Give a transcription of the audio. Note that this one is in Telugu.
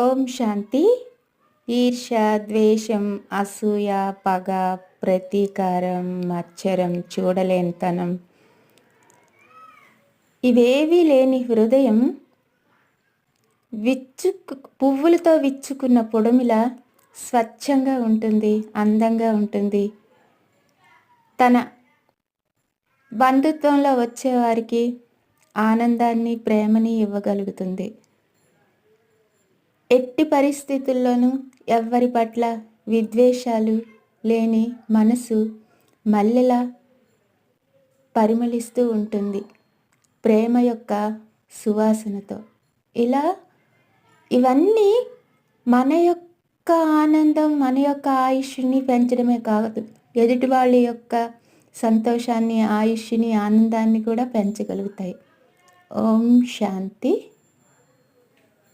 ఓం శాంతి. ఈర్ష ద్వేషం అసూయ పగ ప్రతీకారం మచ్చరం చూడలేనితనం. ఇవేవీ లేని హృదయం విచ్చుకు పువ్వులతో విచ్చుకున్న పొడమిలా స్వచ్ఛంగా ఉంటుంది అందంగా ఉంటుంది. తన బంధుత్వంలో వచ్చేవారికి ఆనందాన్ని ప్రేమని ఇవ్వగలుగుతుంది. ఎట్టి పరిస్థితుల్లోనూ ఎవ్వరి పట్ల విద్వేషాలు లేని మనసు మల్లెలా పరిమళిస్తూ ఉంటుంది ప్రేమ యొక్క సువాసనతో. ఇలా ఇవన్నీ మన యొక్క ఆనందం మన యొక్క ఆయుష్ని పెంచడమే కాదు ఎదుటి వాళ్ళ యొక్క సంతోషాన్ని ఆయుష్ని ఆనందాన్ని కూడా పెంచగలుగుతాయి. ఓం శాంతి.